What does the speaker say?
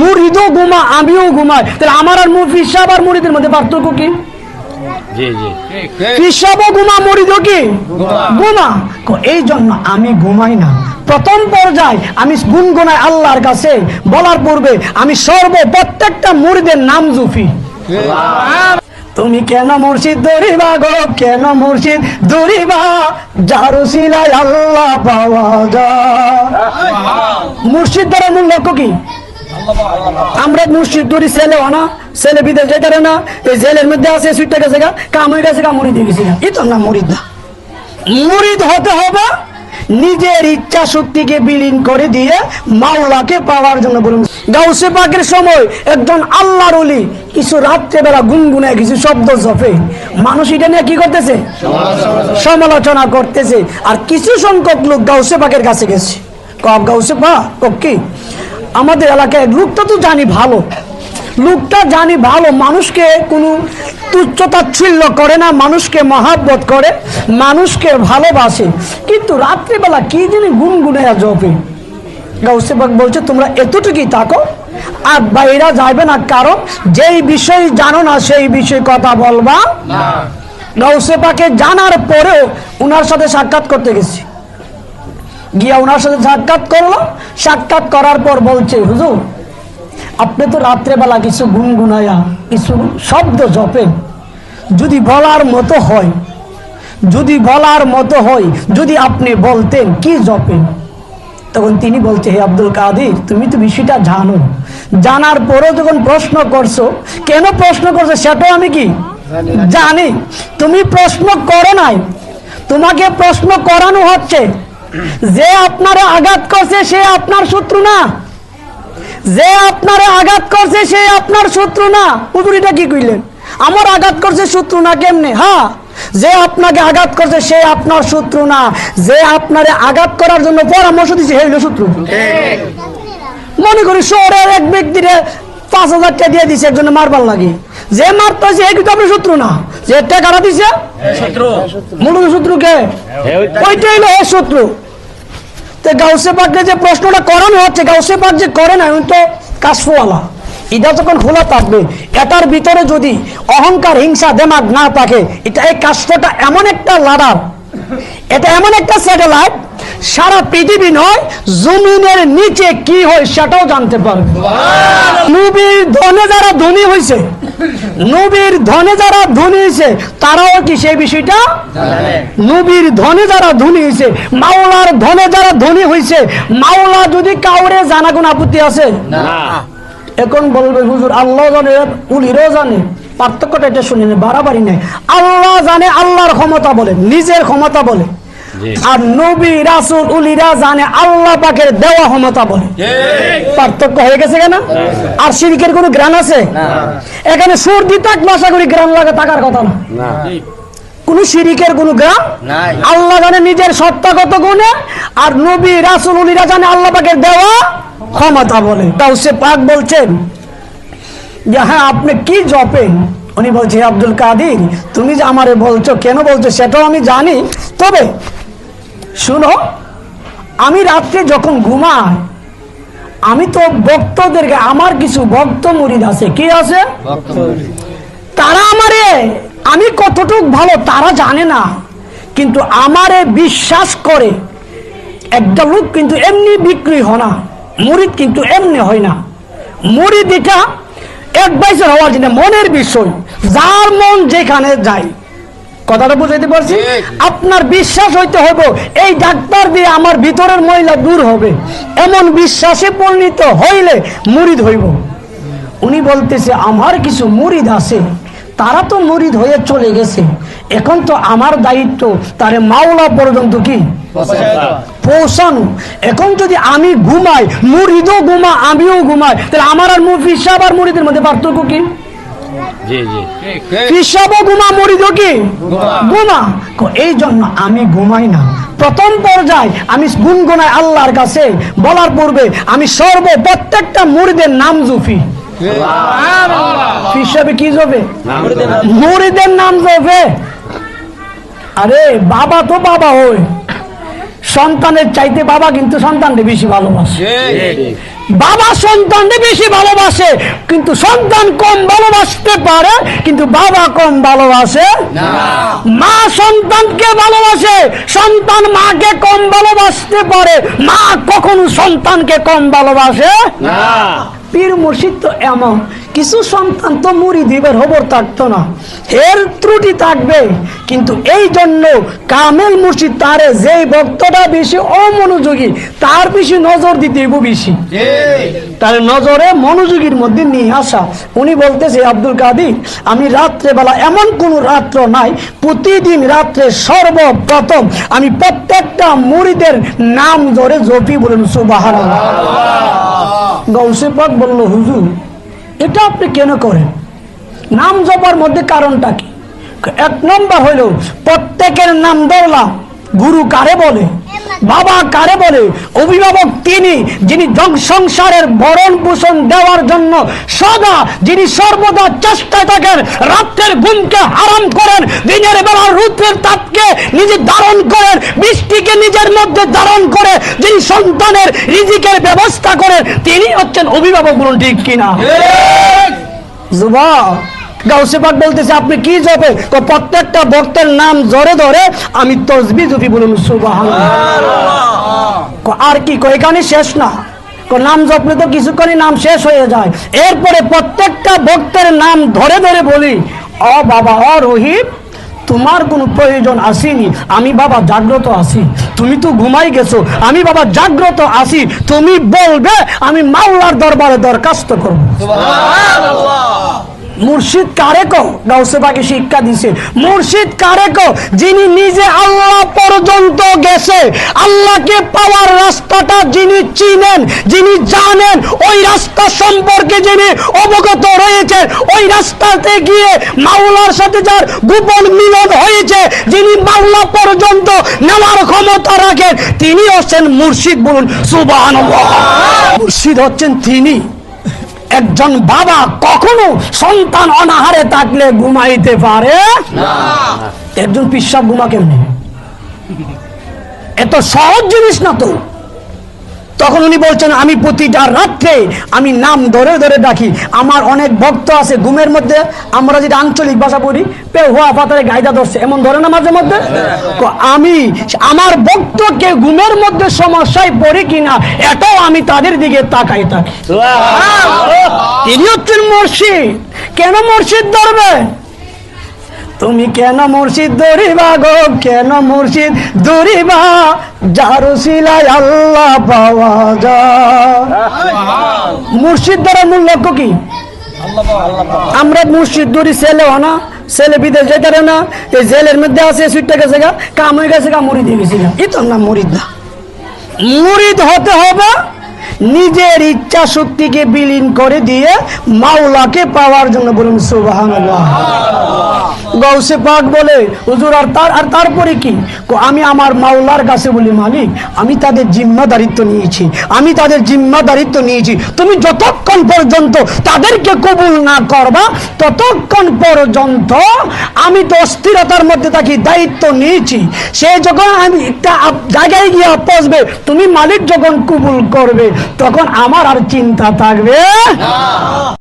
মুরিদও ঘুমা আমিও ঘুমাই। তাহলে আমার আর ফিসাব আর মুরিদের মধ্যে পার্থক্য কি? জি জি। ফিসাবও ঘুমা মুরিদও কি? ঘুমা এই জন্য আমি ঘুমাই না। প্রথম পর্যায়ে আমি গুনগুনাই আল্লাহর কাছে বলার পূর্বে আমি সর্ব প্রত্যেকটা মুরিদের নাম জুফি। তুমি কেন মুর্শিদ দরিবা গো? কেন মুর্শিদ দরিবা যারু সিলাই আল্লাহ পাওয়া যায়। মুর্শিদ দ্বারা মূল লক্ষ্য কি? আমরা মুর্শিদ দরি ছেলে না, ছেলে বিদেশ যেতে না, এই জেলের মধ্যে আছে, সুইটটা গেছে গা, কামড়ে গেছে গা মুড়ি দিয়ে গেছে গা। এই তো না মুড়িদ না মুরিদ হতে হবে নিজের ইচ্ছা শক্তিকে বিলীন করে দিয়ে মাওলাকে পাওয়ার জন্য বলুন। গাউসে পাকের সময় একজন আল্লাহর অলি কিছু রাত্রেবেলা গুনগুনে কিছু শব্দ জপে। মানুষ এটা নিয়ে কি করতেছে? সমালোচনা করতেছে। আর কিছু সংখ্যক লোক গাউসে পাকের কাছে গেছে। গাউসে পা কি? আমাদের এলাকায় লোকটা তো জানি ভালো। লোকটা জানি ভালো মানুষকে কোনো তুচ্ছতাচ্ছিল্য করে না মানুষকে মহাব্বত করে মানুষকে ভালোবাসে। কিন্তু রাত্রিবেলা কি যিনি গুনগুনে জপে। গাউসেবাগ বলছে তোমরা এতটুকুই থাকো আর বাইরা যাবে না কারণ যেই বিষয় জানো না সেই বিষয়ে কথা বলবা। গাউসেপাকে জানার পরেও উনার সাথে সাক্ষাৎ করতে গেছি। গিয়া ওনার সাথে সাক্ষাৎ করল। সাক্ষাৎ করার পর বলছে হুজুর আপনি তো রাত্রেবেলা কিছু গুনগুনায়া কিছু শব্দ জপেন যদি বলার মতো হয় যদি বলার মতো হয় যদি আপনি বলতেন কি জপেন তখন তিনি বলছে হে আব্দুল কাদির তুমি তো বিষয়টা জানো। জানার পরেও যখন প্রশ্ন করছ কেন প্রশ্ন করছ সেটাও আমি কি জানি। তুমি প্রশ্ন করো নাই। তোমাকে প্রশ্ন করানো হচ্ছে। যে আপনারে আঘাত করছে সে আপনার শত্রু না। যে আপনারে আঘাত করছে সে আপনার শত্রু না। উদুরিটা কি কইলেন? আমার আঘাত করছে শত্রু না কেমনে? হ্যাঁ যে আপনাকে আঘাত করছে সে আপনার শত্রু না। যে আপনারে আঘাত করার জন্য পরামর্শ দিচ্ছে সেই হলো শত্রু। মনে করি শহরের এক ব্যক্তিরে পাঁচ হাজার টাকা দিয়ে দিছে একজনে মারবার লাগে। যে মারতেছে এই কিন্তু আপনার শত্রু না। যে টাকাটা দিছে মূলত শত্রুকে ওইটাই হলো শত্রু। তো গাউসে পাককে যে প্রশ্নটা করানো হচ্ছে গাউসে পাক যে করে না উনি তো এটা যখন খোলা থাকবে এটার ভিতরে যদি অহংকার হিংসা দেমাগ না থাকে এটা এই কাশফটা এমন একটা লাডার এটা এমন একটা স্যাটেলাইট সারা পৃথিবী নয় জমিনের নিচে কি হয় সেটাও জানতে পারবে। নবীর ধনে যারা ধনী হয়েছে নবীর ধনে যারা ধনী হয়েছে তারাও কি সেই বিষয়টা? নবীর ধনে যারা ধনী হয়েছে মাওলার ধনে যারা ধনী হয়েছে মাওলা যদি কাউরে জানা কোন আপত্তি আছে? এখন বলবে হুজুর আল্লাহ জানে উলিরও জানে পার্থক্যটা এটা শুনে বাড়াবাড়ি নেই। আল্লাহ জানে আল্লাহর ক্ষমতা বলে নিজের ক্ষমতা বলে। আর নবী রাসুল উলিরা জানে আল্লাহ পাকের দেওয়া ক্ষমতা বলে। পার্থক্য হয়ে গেছে কেন? আর শিরিকের কোনো গ্রান আছে? এখানে সর্দি তাক আশা করি গ্রান লাগে থাকার কথা না। না। কোন শিরিকের কোন গ্রাম আল্লাহ জানে নিজের সত্তাগত গুণে আর নবী রাসুল উলিরা জানে আল্লাহ পাকের দেওয়া ক্ষমতা বলে। তাও সে পাক বলছেন যে হ্যাঁ আপনি কি জপেন উনি বলছে আব্দুল কাদির তুমি যে আমারে বলছো কেন বলছো সেটাও আমি জানি। তবে শুনো আমি রাত্রে যখন ঘুমাই আমি তো ভক্তদেরকে আমার কিছু ভক্ত মুরিদ আছে। কি আছে? তারা আমারে আমি কতটুক ভালো তারা জানে না কিন্তু আমারে বিশ্বাস করে একটা লোক কিন্তু এমনি বিক্রি হয় না মুরিদ কিন্তু এমনি হয় না। মুরিদ এটা অ্যাডভাইসার হওয়ার জন্য মনের বিষয় যার মন যেখানে যায়। কথাটা বুঝাইতে পারছি? আপনার বিশ্বাস হইতে হবে এই ডাক্তার দিয়ে আমার ভিতরের মহিলা দূর হবে। এমন বিশ্বাসে পরিণত হইলে মুরিদ হইব। উনি বলতেছে আমার কিছু মুরিদ আছে। তারা তো মুরিদ হয়ে চলে গেছে। এখন তো আমার দায়িত্ব তারে মাওলা পর্যন্ত কি? পৌঁছানো। এখন যদি আমি ঘুমাই মুরিদও ঘুমা আমিও ঘুমাই তাহলে আমার আর ফিসাব আর মুরিদের মধ্যে পার্থক্য কি? জি জি। কি এই জন্য আমি ঘুমাই না। প্রথম পর্যায়ে আমি গুনগুনাই আল্লাহর কাছে বলার পূর্বে আমি সর্ব প্রত্যেকটা মুরিদের নাম জুফি হিসাবে কি যাবে মুরিদের নাম যাবে আরে বাবা তো বাবা হয়। সন্তানের চাইতে বাবা কিন্তু সন্তানকে বেশি ভালোবাসে। বাবা সন্তানকে বেশি ভালোবাসে, কিন্তু সন্তান কম ভালোবাসতে পারে, কিন্তু বাবা কম ভালোবাসে মা সন্তানকে ভালোবাসে, সন্তান মাকে কম ভালোবাসতে পারে, মা কখনো সন্তানকে কম ভালোবাসে পীর মুর্শিদ তো এমন কিছু সন্তান তো মুড়ি দিবের খবর থাকতো না। এর ত্রুটি থাকবে কিন্তু এই জন্য কামেল মুর্শিদ তারে যেই ভক্তটা বেশি অমনোযোগী তার বেশি নজর দিতে বেশি। তার নজরে মনোযোগীর মধ্যে নিয়ে আসা। উনি বলতেছে আব্দুল কাদির আমি রাত্রেবেলা এমন কোন রাত্র নাই প্রতিদিন রাত্রে সর্বপ্রথম আমি প্রত্যেকটা মুড়িদের নাম ধরে জপি বলেন সুবাহ গৌসে পাক বলল হুজুর এটা আপনি কেন করেন? নাম জপার মধ্যে কারণটা কি? এক নম্বর হইল প্রত্যেকের নাম ধরলাম গুরু কারে বলে? বাবা কারে বলে? অভিভাবক তিনি যিনি জগ সংসারের ভরণ পোষণ দেওয়ার জন্য সদা যিনি সর্বদা চেষ্টায় থাকেন রাত্রের ঘুমকে হারাম করেন দিনের বেলা রুদ্রের তাপকে নিজে ধারণ করেন বৃষ্টিকে নিজের মধ্যে ধারণ করে যিনি সন্তানের রিজিকের ব্যবস্থা করেন তিনি হচ্ছেন অভিভাবক বলুন ঠিক কিনা? যুবক গাউসে পাক বলতেছে, আপনি কি জপে প্রত্যেকটা ভক্তের নাম জরে ধরে আমি তসবি জপি বলুন আর কি এখানে শেষ না। নাম জপলে তো কিছুক্ষণই নাম শেষ হয়ে যায়। এরপরে প্রত্যেকটা ভক্তের নাম ধরে ধরে বলি, অ বাবা, অ রহিম, তোমার কোনো প্রয়োজন আসেনি। আমি বাবা জাগ্রত আছি। তুমি তো ঘুমাই গেছো। আমি বাবা জাগ্রত আছি। তুমি বলবে, আমি মাওলার দরবারে দরখাস্ত করব। মুর্শিদ কারে কো গাউসে পাকে শিক্ষা দিছে। মুর্শিদ কারে কো যিনি নিজে আল্লাহ পর্যন্ত গেছে, আল্লাহকে পাওয়ার রাস্তাটা যিনি চিনেন, যিনি জানেন, ওই রাস্তা সম্পর্কে যিনি অবগত রয়েছে ওই রাস্তাতে গিয়ে মাওলার সাথে যার গোপন মিলন হয়েছে, যিনি মাওলা পর্যন্ত নেওয়ার ক্ষমতা রাখেন তিনি হচ্ছেন মুর্শিদ বলুন, সুবহানাল্লাহ। মুর্শিদ হচ্ছেন তিনি। একজন বাবা কখনো সন্তান অনাহারে থাকলে ঘুমাইতে পারে? একজন পিসাব ঘুমা কেমনি এত সহজ জিনিস না তো। তখন উনি বলছেন আমি প্রতিটা রাত্রে আমি নাম ধরে ধরে ডাকি। আমার অনেক ভক্ত আছে ঘুমের মধ্যে। আমরা যেটা আঞ্চলিক ভাষা পড়ি পে হওয়া পাতারে গাইদা ধরছে। এমন ধরে না মাঝে মধ্যে? আমি আমার ভক্তকে ঘুমের মধ্যে সমস্যায় পড়ি কিনা এটাও আমি তাদের দিকে তাকাই থাকি। তিনি হচ্ছেন মুর্শিদ। কেন মুর্শিদ ধরবে? তুমি কেন মুর্শিদ দরিবা গো? কেন মুর্শিদ দরিবা? যার সিলাই আল্লাহ পাওয়া যায়। মুর্শিদ ধরার মূল লক্ষ্য কি? আমরা মুর্শিদ ধরি ছেলে না, ছেলে বিদেশ যেতে না। এই জেলের মধ্যে আছে, সুইটটা গেছে গা, কাম হয়ে গেছে গা, মুড়ি দিয়ে গেছে গা। তো নাম মুড়িদ না। মুরিদ হতে হবে নিজের ইচ্ছা শক্তিকে বিলীন করে দিয়ে মাওলাকে পাওয়ার জন্য বলুন, সুবহানাল্লাহ। গৌসে পাক বলে, হুজুর, আর তার, আর তারপরে কি? আমি আমার মাওলার কাছে বলি, মালিক, আমি তাদের জিম্মাদারিত্ব নিয়েছি, আমি তাদের জিম্মাদারিত্ব নিয়েছি। তুমি যতক্ষণ পর্যন্ত তাদেরকে কবুল না করবা, ততক্ষণ পর্যন্ত আমি তো অস্থিরতার মধ্যে থাকি, দায়িত্ব নিয়েছি। সে যখন আমি একটা জায়গায় গিয়ে পৌঁছবে তুমি মালিক যখন কবুল করবে তখন আমার আর চিন্তা থাকবে